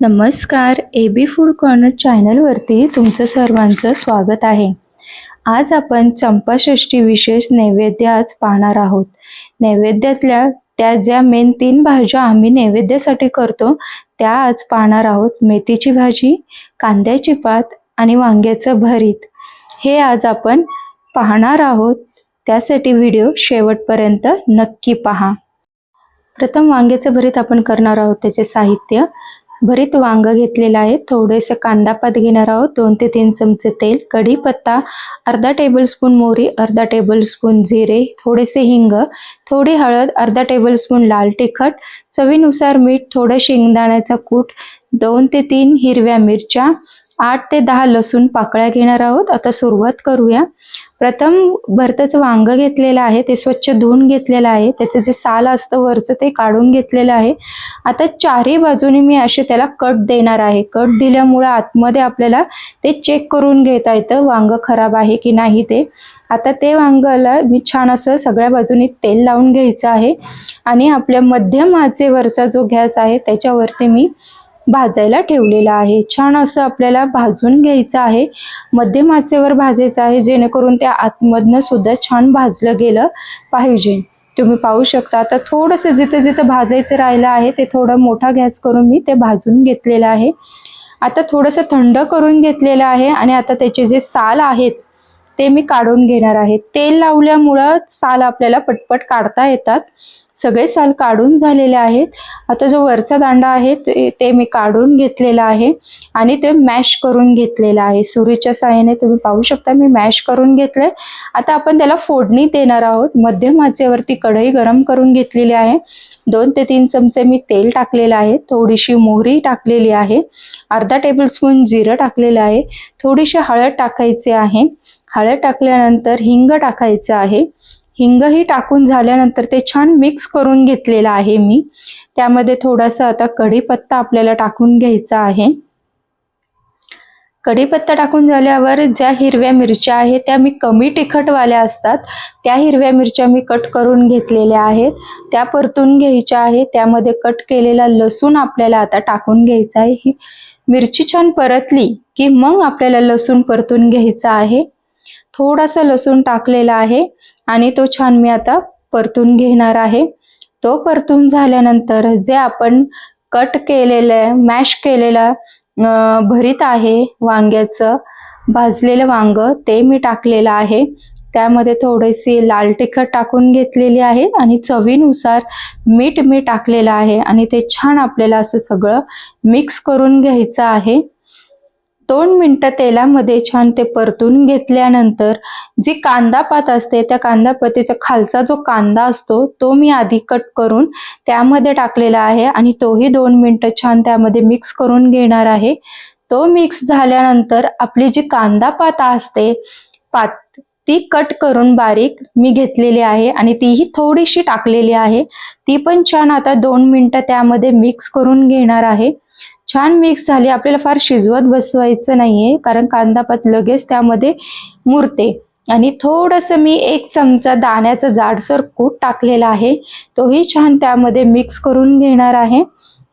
नमस्कार A B food corner चॅनलवरती तुमचं सर्वांचं स्वागत आहे. आज आपण चंपाषष्ठी विशेष नैवेद्य आज पाहणार आहोत. नैवेद्यातल्या त्या ज्या मेन तीन भाज्या आम्ही नैवेद्यासाठी करतो त्या आज पाहणार आहोत. मेथीची भाजी कांद्याची पात आणि वांग्याचं भरीत. हे आज आपण पाहणार आहोत. त्यासाठी व्हिडिओ शेवटपर्यंत नक्की पहा. प्रथम वांग्याचं भरीत आपण करणार आहोत त्याचे साहित्य. भरीत वांग घेतलेलं आहे. थोडेसे कांदा पात घेणार आहोत. दोन ते तीन चमचे तेल कढीपत्ता अर्धा टेबलस्पून मोहरी अर्धा टेबलस्पून जिरे थोडेसे हिंग थोडी हळद अर्धा टेबलस्पून लाल तिखट चवीनुसार मीठ थोडं शेंगदाण्याचा कूट दोन ते तीन हिरव्या मिरच्या आठ ते दहा लसूण पाकळ्या घेणार आहोत. आता सुरुवात करूया. प्रथम भरताचं वांग घेतलेलं आहे. ते स्वच्छ धुवून घेतलेलं आहे. त्याचं जे साल असतं वरचं ते काढून घेतलेलं आहे. आता चारही बाजूनी मी असे त्याला कट देणार आहे. कट दिल्यामुळं आतमध्ये आपल्याला ते चेक करून घेता येतं वांग खराब आहे की नाही ते. आता ते वांगाला मी छान असं सगळ्या बाजूनी तेल लावून घ्यायचं आहे. आणि आपल्या मध्यम आचेवरचा जो गॅस आहे त्याच्यावरती मी भाजायला ठेवलेला आहे. छान असं आपल्याला भाजून घ्यायचं आहे. मध्यम आचेवर भाजायचं आहे. जेणेकरून त्या आतमधनं सुद्धा छान भाजलं गेलं पाहिजे. तुम्ही पाहू शकता. आता थोडंसं जिथं जिथं भाजायचं राहिलं आहे ते थोडं मोठा गॅस करून मी ते भाजून घेतलेलं आहे. आता थोडंसं थंड करून घेतलेलं आहे आणि आता त्याचे जे साल आहेत ते मी काढून घेणार आहे. तेल लावल्यामुळं साल आपल्याला पटपट काढता येतात. सगळे साल काढून झालेले आहेत. आता जो वरचा दांडा आहे ते ते मी काढून घेतलेला आहे आणि ते मॅश करून घेतलेलं आहे. सुरीच्या साह्याने तुम्ही पाहू शकता मी मॅश करून घेतले आता आपण त्याला फोडणी देणार आहोत. मध्यम आचेवरती कढई गरम करून घेतलेली आहे. दोन ते तीन चमचे मी तेल टाकलेलं आहे. थोडीशी मोहरी टाकलेली आहे. अर्धा टेबलस्पून जिरं टाकलेलं आहे. थोडीशी हळद टाकायची आहे. हळद टाकल्यानंतर हिंग टाकायचं आहे. हिंगही टाकून झाल्यानंतर ते छान मिक्स करून घेतलेलं आहे मी. त्यामध्ये थोडासा आता कढीपत्ता आपल्याला टाकून घ्यायचा आहे. कढीपत्ता टाकून झाल्यावर ज्या हिरव्या मिरच्या आहेत त्या मी कमी तिखटवाल्या असतात. त्या हिरव्या मिरच्या मी कट करून घेतलेल्या आहेत. त्या परतून घ्यायच्या आहे त्यामध्ये कट केलेला लसूण आपल्याला आता टाकून घ्यायचा आहे. ही मिरची छान परतली की मग आपल्याला लसूण परतून घ्यायचा आहे. थोडासा लसूण टाकलेला आहे आणि तो छान मी आता परतून घेणार आहे. तो परतून झाल्यानंतर जे आपण कट केलेलं मॅश केलेला भरीत आहे वांग्याचं भाजलेलं वांग ते मी टाकलेलं आहे. त्यामध्ये थोडीशी लाल तिखट टाकून घेतलेली आहे आणि चवीनुसार मीठ मी टाकलेलं आहे आणि ते छान आपल्याला असं सगळं मिक्स करून घ्यायचं आहे. दोन मिनटं तेलामध्ये छान ते परतून घेतल्यानंतर जी कांदा पात असते त्या कांदा पातीचा खालचा जो कांदा असतो तो मी आधी कट करून त्यामध्ये टाकलेला आहे आणि तोही दोन मिनटं छान त्यामध्ये मिक्स करून घेणार आहे. तो मिक्स झाल्यानंतर आपली जी कांदापात असते पात ती कट करून बारीक मी घेतलेली आहे आणि तीही थोडीशी टाकलेली आहे. ती पण छान आता दोन मिनटं त्यामध्ये मिक्स करून घेणार आहे. छान मिक्स झाली. आपल्याला फार शिजवत बसवायचं नाहीये कारण कांदा पात लगेच त्यामध्ये मुरते. आणि थोडंसं मी एक चमचा दाण्याचा जाडसर कूट टाकलेला आहे. तोही छान त्यामध्ये मिक्स करून घेणार आहे.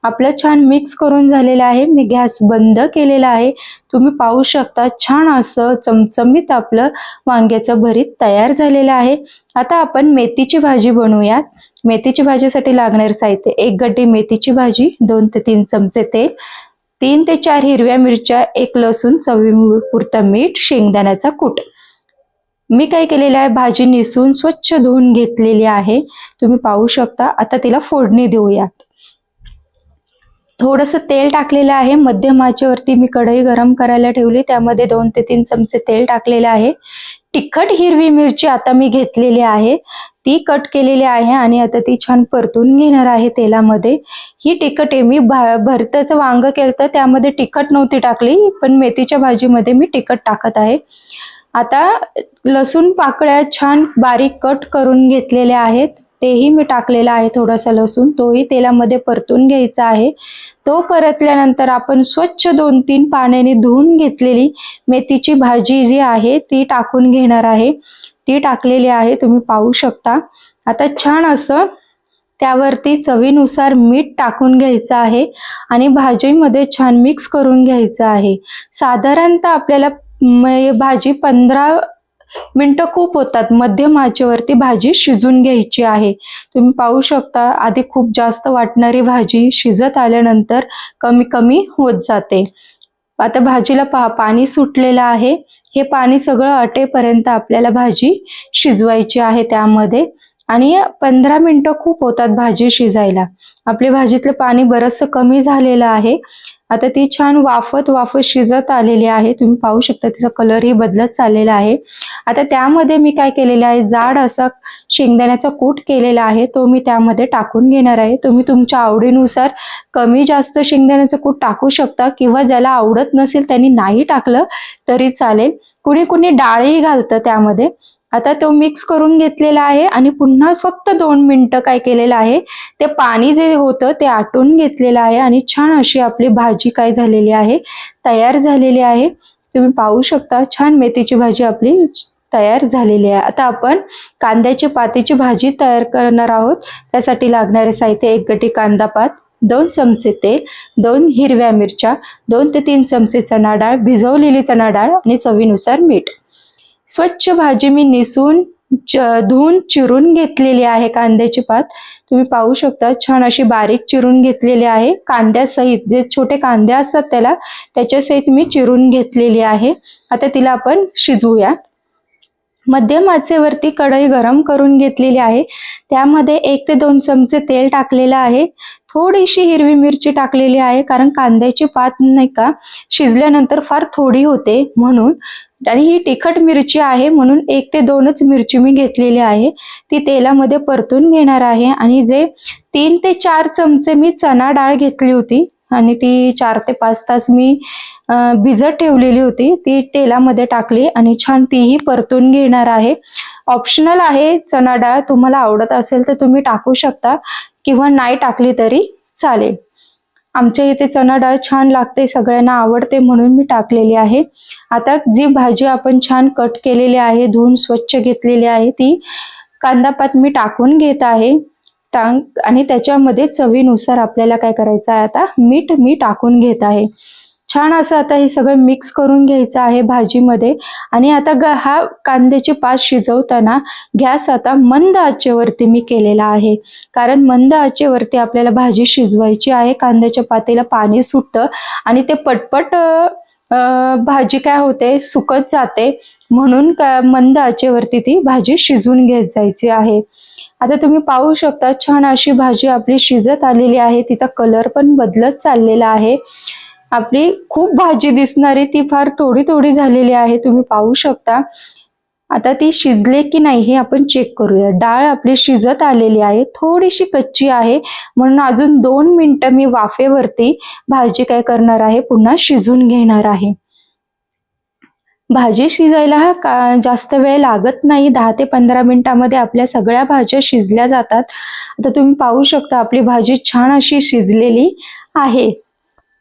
आपलं छान मिक्स करून झालेलं आहे. मी गॅस बंद केलेला आहे. तुम्ही पाहू शकता छान असं चमचमीत आपलं वांग्याचं भरीत तयार झालेलं आहे. आता आपण मेथीची भाजी बनवूयात. मेथीची भाजीसाठी लागणारे साहित्य एक गड्डी मेथीची भाजी दोन ते तीन चमचे तेल तीन ते चार हिरव्या मिरच्या एक लसूण चवीपुरतं मीठ शेंगदाण्याचा कूट. मी काय केलेलं आहे? भाजी निसून स्वच्छ धुवून घेतलेली आहे. तुम्ही पाहू शकता. आता तिला फोडणी देऊयात. थोडंसं तेल टाकलेलं आहे. मध्यम आचेवरती मी कढई गरम करायला ठेवली. त्यामध्ये दोन ते तीन चमचे तेल टाकलेलं आहे. तिखट हिरवी मिरची आता मी घेतलेली आहे. ती कट केलेली आहे आणि आता ती छान परतून घेणार आहे तेलामध्ये. ही तिखट आहे. मी भा भरताचं वांग केलं तर त्यामध्ये तिखट नव्हती टाकली पण मेथीच्या भाजीमध्ये मी तिखट टाकत आहे. आता लसूण पाकळ्या छान बारीक कट करून घेतलेल्या आहेत. तेही मी टाकलेलं आहे थोडासा लसूण. तोही तेलामध्ये परतून घ्यायचा आहे. तो परतल्यानंतर आपण स्वच्छ दोन तीन पाण्याने धुवून घेतलेली मेथीची भाजी जी आहे ती टाकून घेणार आहे. ती टाकलेली आहे तुम्ही पाहू शकता. आता छान असं त्यावरती चवीनुसार मीठ टाकून घ्यायचं आहे आणि भाजीमध्ये छान मिक्स करून घ्यायचं आहे. साधारणतः आपल्याला म, भाजी पंधरा मिनटं खूप होतात. मध्यम आचेवरती भाजी शिजून घ्यायची आहे. तुम्ही पाहू शकता आधी खूप जास्त वाटणारी भाजी शिजत आल्यानंतर कमी कमी होत जाते. आता भाजीला पा पाणी सुटलेलं आहे. हे पाणी सगळं अटेपर्यंत आपल्याला भाजी शिजवायची आहे त्यामध्ये. आणि पंधरा मिनटं खूप होतात भाजी शिजायला. आपली भाजीतलं पाणी बरंचसं कमी झालेलं आहे. आता ती छान वाफत वाफत शिजत आलेली आहे. तुम्ही पाहू शकता तिचा कलरही बदलत चाललेला आहे. आता त्यामध्ये मी काय केलेलं आहे? जाड असा शेंगदाण्याचा कूट केलेला आहे. तो मी त्यामध्ये टाकून घेणार आहे. तुम्ही तुमच्या आवडीनुसार कमी जास्त शेंगदाण्याचं कूट टाकू शकता किंवा ज्याला आवडत नसेल त्यांनी नाही टाकलं तरी चालेल. कुणी कुणी डाळही घालतं त्यामध्ये. आता तो मिक्स करून घेतलेला आहे आणि पुन्हा फक्त दोन मिनटं काय केलेलं आहे ते पाणी जे होतं ते आटून घेतलेलं आहे आणि छान अशी आपली भाजी काय झालेली आहे तयार झालेली आहे. तुम्ही पाहू शकता छान मेथीची भाजी आपली तयार झालेली आहे. आता आपण कांद्याची पातीची भाजी तयार करणार आहोत. त्यासाठी लागणारे साहित्य एक गटी कांदा पात दोन चमचे तेल दोन हिरव्या मिरच्या दोन ते तीन चमचे चणा डाळ भिजवलेली चणा डाळ आणि चवीनुसार मीठ. स्वच्छ भाजी मी निसून धुवून चिरून घेतलेली आहे कांद्याची पात. तुम्ही पाहू शकता छान अशी बारीक चिरून घेतलेली आहे. कांद्यासहित जे छोटे कांदे असतात त्याला त्याच्यासहित मी चिरून घेतलेली आहे. आता तिला आपण शिजवूया. मध्यम आचेवरती कढई गरम करून घेतलेली आहे. त्यामध्ये एक ते दोन चमचे तेल टाकलेलं आहे. थोडीशी हिरवी मिरची टाकलेली आहे कारण कांद्याची पात नाही का शिजल्यानंतर फार थोडी होते म्हणून. आणि ही तिखट मिरची आहे म्हणून एक ते दोनच मिरची मी घेतलेली आहे. ती तेलामध्ये परतून घेणार आहे आणि जे तीन ते चार चमचे मी चणा डाळ घेतली होती आणि ती चार ते पाच तास मी भिजत ठेवलेली होती. ती तेलामध्ये टाकली आणि छान तीही परतून घेणार आहे. ऑप्शनल आहे चणा डाळ. तुम्हाला आवडत असेल तर तुम्ही टाकू शकता किंवा नाही टाकली तरी चालेल. आमच्या इथे चणा डाळ छान लागते सगळ्यांना आवडते म्हणून मी टाकलेली आहे. आता जी भाजी आपण छान कट केलेली आहे धुवून स्वच्छ घेतलेली आहे ती कांदापात मी टाकून घेत आहे. टांग आणि त्याच्यामध्ये चवीनुसार आपल्याला काय करायचं आहे आता? मीठ मी टाकून घेत आहे. छान असं आता हे सगळं मिक्स करून घ्यायचं आहे भाजीमध्ये. आणि आता ग हा कांद्याची पात शिजवताना गॅस आता मंद आचेवरती मी केलेला आहे. कारण मंद आचेवरती आपल्याला भाजी शिजवायची आहे कांद्याच्या पातेला पाणी सुटतं आणि ते पटपट भाजी काय होते सुकत जाते. म्हणून का मंद आचेवरती ती भाजी शिजून घेत जायची आहे. आता तुम्ही पाहू शकता छान अशी भाजी आपली शिजत आलेली आहे. तिचा कलर पण बदलत चाललेला आहे. आपली खूप भाजी दिसणारी ती फार थोडी थोडी झालेली आहे तुम्ही पाहू शकता. आता ती शिजले की नाही हे आपण चेक करूया. डाळ आपली शिजत आलेली आहे थोडीशी कच्ची आहे. म्हणून अजून दोन मिनटं मी वाफेवरती भाजी काय करणार आहे पुन्हा शिजून घेणार आहे. भाजी शिजायला हा का जास्त वेळ लागत नाही दहा ते पंधरा मिनिटामध्ये आपल्या सगळ्या भाज्या शिजल्या जातात. आता तुम्ही पाहू शकता आपली भाजी छान अशी शिजलेली आहे.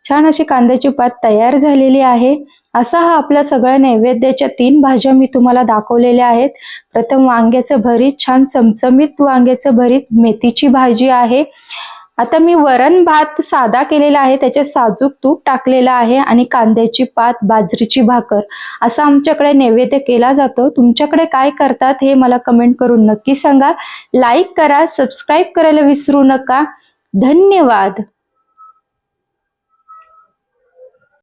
छान अशी कांद्याची पात तयार झालेली आहे. असा हा आपला सगळ्या नैवेद्याच्या तीन भाज्या मी तुम्हाला दाखवलेल्या आहेत. प्रथम वांग्याचं भरीत छान चमचमीत वांग्याचं भरीत मेथीची भाजी आहे. आता मी वरण भात साधा केलेला आहे त्याच्यात साजूक तूप टाकलेलं आहे आणि कांद्याची पात बाजरीची भाकर असा आमच्याकडे नैवेद्य केला जातो. तुमच्याकडे काय करतात हे मला कमेंट करून नक्की सांगा. लाईक करा सबस्क्राईब करायला विसरू नका. धन्यवाद.